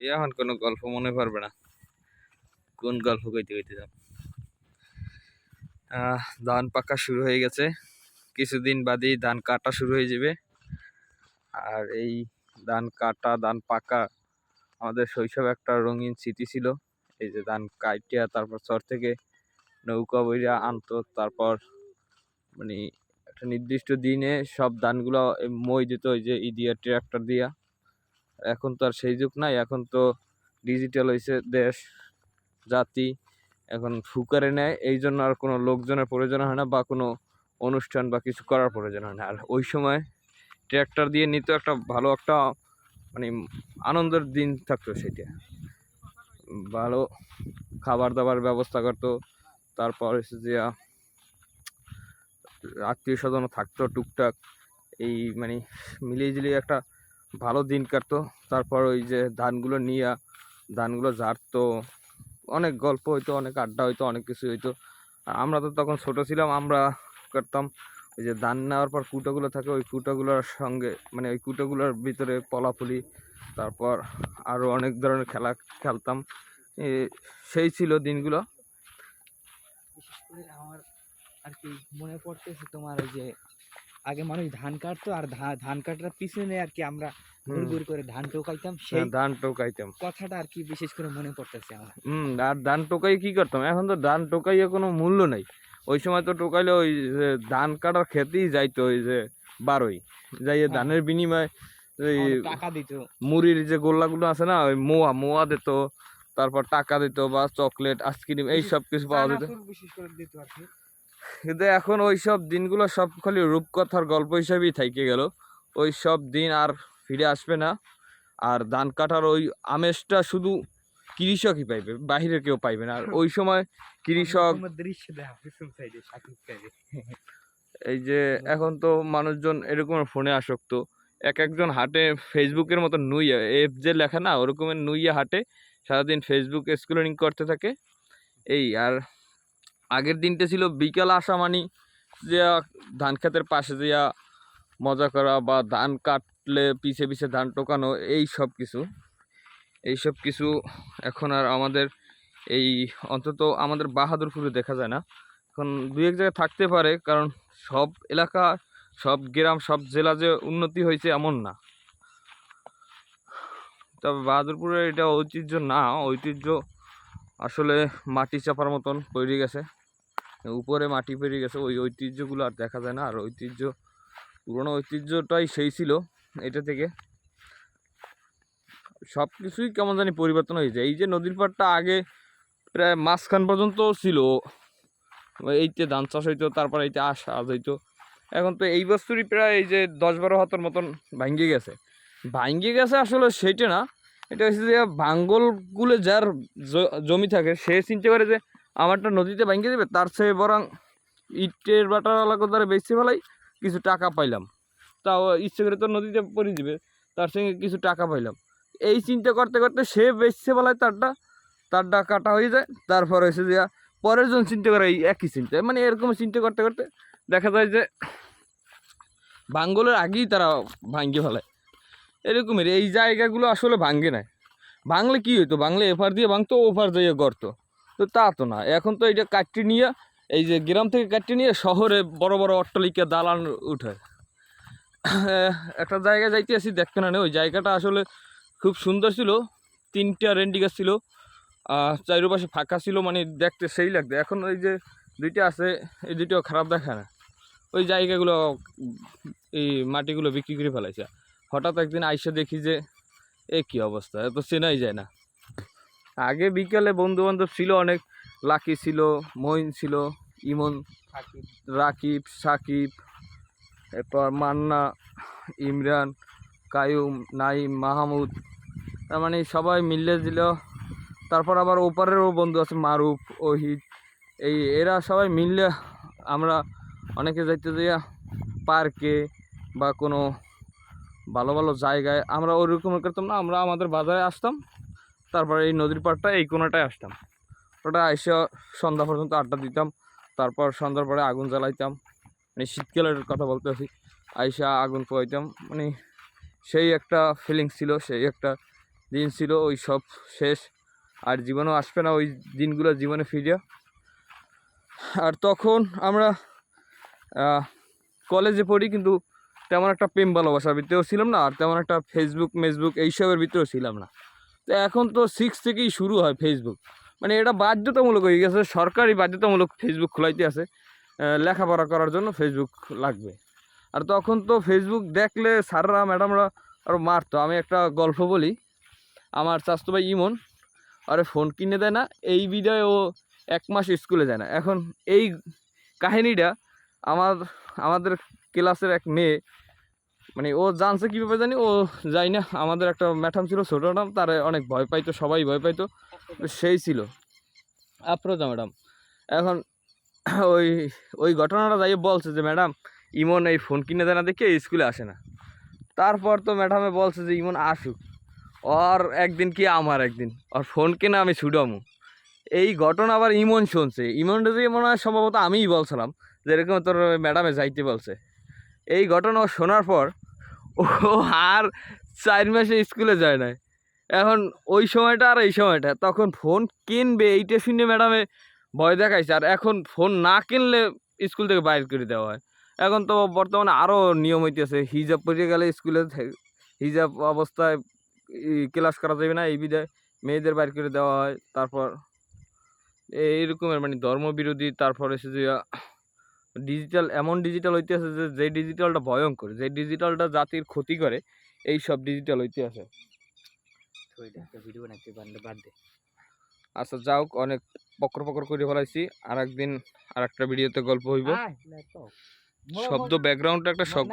এখন কোনো গল্প মনে পড়বে না। কোন গল্প কইতে কইতে যাব? ধান পাকা শুরু হয়ে গেছে। কিছুদিন বাদেই ধান কাটা শুরু হয়ে যাবে। আর এই ধান কাটা, ধান পাকা আমাদের শৈশব একটা রঙিন স্মৃতি ছিল। এই যে ধান কাটিয়া তারপর চর থেকে নৌকা বইরা আনতো, তারপর মানে একটা নির্দিষ্ট দিনে সব ধানগুলো মই দিত, ওই যে ইদিয়া ট্রাক্টর দিয়া। এখন তো আর সেই যুগ নাই, এখন তো ডিজিটাল হয়েছে দেশ, জাতি, এখন ফুকারে নেয় এই জন্য আর কোনো লোকজনের প্রয়োজন হয় না বা কোনো অনুষ্ঠান বা কিছু করার প্রয়োজন হয় না। আর ওই সময় ট্র্যাক্টর দিয়ে নিত একটা ভালো একটা মানে আনন্দের দিন থাকতো সেটা। ভালো খাবার দাবার ব্যবস্থা করতো, তারপর হচ্ছে যে আত্মীয় স্বজনও থাকতো টুকটাক, এই মানে মিলিয়ে ঝিলিয়ে একটা ভালো দিন কাটতো। তারপর ওই যে ধানগুলো নিয়ে, ধানগুলো ঝাড়তো। অনেক গল্প হইতো, অনেক আড্ডা হইতো, অনেক কিছু হইতো। আর আমরা তো তখন ছোট ছিলাম, আমরা করতাম ওই যে ধান নেওয়ার পর কুটোগুলো থাকে, ওই কুটোগুলোর সঙ্গে মানে ওই কুটোগুলোর ভিতরে পলাপুলি, তারপর আরও অনেক ধরনের খেলা খেলতাম। সেই ছিল দিনগুলো। আমার আর কি মনে পড়তেছে তোমার ওই যে আগে মানুষ ধান কাটতো আর ধান কাটার পিছনে আর কি আমরা ঘুর করে ধান টোকাইতাম। সেই হ্যাঁ, ধান টোকাইতাম। কথাটা আর কি বিশেষ করে মনে পড়তেছে আমার। হুম আর ধান টোকাই কি করতাম? এখন তো ধান টোকাইয়ে কোনো মূল্য নাই। ওই সময় তো টোকাইলে ওই যে ধান কাটার খেতেই যাইতো ওই যে বারোই। যাইয়ে হ্যাঁ। ধানের বিনিময়ে ওই টাকা দিত। মুড়ির যে গোল্লাগুলো আছে না ওই মোয়া মোয়া দিত তারপর টাকা দিত বা চকলেট আইসক্রিম এই সব কিছু পাওয়া যেত। বিশেষ করে দিত আর কি। কিন্তু এখন ওই সব দিনগুলো সব খালি রূপকথার গল্প হিসেবেই থাইকে গেল। ওই সব দিন আর ফিরে আসবে না। আর ধান কাটার ওই আমেজটা শুধু কৃষকই পাইবে বাহিরে কেউ পাইবে না। আর ওই সময় কৃষক এই যে এখন তো মানুষজন এরকম ফোনে আসক্ত। এক একজন হাটে ফেসবুকের মতো নুইয়া এফ যে লেখা না ওরকমের নুইয়া হাটে সারাদিন ফেসবুক স্ক্রলিং করতে থাকে। এই আর আগের দিনটা ছিল বিকাল আসা মানি, যে ধান ক্ষেতের পাশে দিয়া মজা করা বা ধান কাটলে পিছে পিছে ধান টোকানো, এই সব কিছু। এই সব কিছু এখন আর আমাদের এই অন্তত আমাদের বাহাদুরপুরে দেখা যায় না। এখন দুই এক জায়গায় থাকতে পারে, কারণ সব এলাকা, সব গ্রাম, সব জেলা যে উন্নতি হয়েছে এমন না। তবে বাহাদুরপুরের এটা ঐতিহ্য না, ঐতিহ্য আসলে মাটি চাপার মতন পড়ে গেছে। উপরে মাটি পেরে গেছে, ওই ঐতিহ্যগুলো আর দেখা যায় না। আর ঐতিহ্য, পুরোনো ঐতিহ্যটাই সেই ছিল এটা থেকে। সব কিছুই কেমন জানি পরিবর্তন হয়েছে। এই যে নদীর পাড়টা আগে প্রায় মাঝখান পর্যন্ত ছিল, এইতে ধান চাষ হইতো, তারপর এইতে আশ, আজ হইতো। এখন তো এই বছরই প্রায় এই যে দশ বারো হাতের মতন ভাঙ্গে গেছে। ভাঙ্গে গেছে আসলে সেইটা না, এটা হচ্ছে যে ভাঙ্গলগুলো যার জমি থাকে, সে চিনতে পারে যে আমারটা নদীতে ভাঙ্গে দেবে, তার চেয়ে বরং ইটের বাটার আলাদা দ্বারা বেচতে ফেলাই কিছু টাকা পাইলাম। তাও ইচ্ছে করে তো নদীতে পড়ে দিবে, তার সঙ্গে কিছু টাকা পাইলাম। এই চিন্তা করতে করতে সে বেচছে বেলায় তারটা তারটা কাটা হয়ে যায়, তারপর হয়েছে যে পরের জন চিন্তা করে এই একই চিন্তা। মানে এরকম চিন্তা করতে করতে দেখা যায় যে ভাঙ্গলের আগেই তারা ভাঙ্গে ফেলায়। এরকমের এই জায়গাগুলো আসলে ভাঙ্গে না ভাঙলে কী হইতো? ভাঙলে এফার দিয়ে ভাঙতো, ওফার দিয়ে গড়তো। তো তা তো না। এখন তো এইটা কাটতে নিয়ে, এই যে গ্রাম থেকে কাটতে নিয়ে শহরে বড় বড় অট্টালিকা দালান উঠে একটা জায়গায় যাইতে আসি দেখতে না, ওই জায়গাটা আসলে খুব সুন্দর ছিল। তিনটা রেন্ডি গাছ ছিল চারিপাশে ফাঁকা ছিল মানে দেখতে সেই লাগতো। এখন ওই যে দুইটা আছে, এই দুইটাও খারাপ দেখা না। ওই জায়গাগুলো, এই মাটিগুলো বিক্রি করে ফেলাইছে। হঠাৎ একদিন আইসা দেখি যে, এ কী অবস্থা? এত চেনাই যায় না। আগে বিকেলে বন্ধু বান্ধব ছিল অনেক। লাকি ছিল মইন ছিল ইমন রাকিব সাকিব এরপর মান্না ইমরান কায়ুম নাইম মাহমুদ। তার মানে সবাই মিলে দিল তারপর আবার ওপারেরও বন্ধু আছে মারুফ ওহিদ। এই এরা সবাই মিললে আমরা অনেকে যাইতে যাইয়া পার্কে বা কোনো ভালো ভালো জায়গায় আমরা ওরকম করতাম না আমরা আমাদের বাজারে আসতাম। তারপরে এই নদীর পাড়টা এই কোনাটায় আসতাম। ওটা এসে সন্ধ্যা পর্যন্ত আড্ডা দিতাম, তারপর সন্ধ্যার পরে আগুন জ্বালাইতাম। মানে শীতকালের কথা বলতে আছি আইসা আগুন পোয়াইতাম মানে সেই একটা ফিলিংস ছিল, সেই একটা দিন ছিল, ওই সব শেষ। আর জীবনেও আসবে না, ওই দিনগুলো জীবনে ফিরে আর তখন আমরা কলেজে পড়ি, কিন্তু তেমন একটা প্রেম ভালোবাসার ভিতরেও ছিলাম না, আর তেমন একটা ফেসবুক মেসবুক এইসবের ভিতরেও ছিলাম না। তো এখন তো সিক্স থেকেই শুরু হয় ফেসবুক মানে এটা বাধ্যতামূলক হয়ে গেছে, সরকারি বাধ্যতামূলক ফেসবুক খোলাইতে আছে। লেখাপড়া করার জন্য ফেসবুক লাগবে। আর তখন তো ফেসবুক দেখলে স্যাররা, ম্যাডামরা আরও মারতো। আমি একটা গল্প বলি। আমার চাস্তো ভাই ইমন। আরে ফোন কিনে দেয় না, এই বিদায় ও এক মাস স্কুলে যায় না। এখন এই কাহিনীটা আমার, আমাদের ক্লাসের এক মেয়ে মানে ও জানছে কীভাবে জানি, ও যাই না, আমাদের একটা ম্যাডাম ছিল, ছোটো ম্যাডাম, তারে অনেক ভয় পাইতো, সবাই ভয় পাইতো, সেই ছিল। আফরোজা ম্যাডাম, এখন ওই ওই ঘটনাটা যাই বলছে যে, ম্যাডাম, ইমন এই ফোন কিনে দেয় না দেখে স্কুলে আসে না। তারপর তো ম্যাডামে বলছে যে, ইমন আসুক, ওর একদিন কি আমার একদিন, ওর ফোন কিনে আমি ছুটামু। এই ঘটনা আবার ইমন শুনছে। ইমনটা যে মনে হয় সম্ভবত আমিই বলছিলাম, যে এরকম তোর ম্যাডামে যাইতে বলছে। এই ঘটনা শোনার পর ও, আর চার মাসে স্কুলে যায় না এখন ওই সময়টা আর এই সময়টা। তখন ফোন কিনবে এইটা শুনে ম্যাডামে ভয় দেখাইছে। আর এখন ফোন না কিনলে স্কুল থেকে বাইর করে দেওয়া হয়। এখন তো বর্তমানে আরও নিয়ম হইতেছে, হিজাব পরে গেলে স্কুলে হিজাব অবস্থায় ক্লাস করা যাবে না, এই বিধায় মেয়েদের বাইর করে দেওয়া হয়। তারপর এইরকমের মানে ধর্মবিরোধী, তারপর এসে যে ডিজিটাল এমন ডিজিটাল হইতেছে যে যে ডিজিটালটা ভয়ঙ্কর যে ডিজিটালটা জাতির ক্ষতি করে এই সব ডিজিটাল হইতে আছে। ওইটা একটা ভিডিও বানাইতে পারলে বাদ দে। আচ্ছা যাও অনেক পকর পকর করে ফেলাইছি আর একদিন আর একটা ভিডিওতে গল্প হইব। শব্দ ব্যাকগ্রাউন্ডটা একটা শব্দ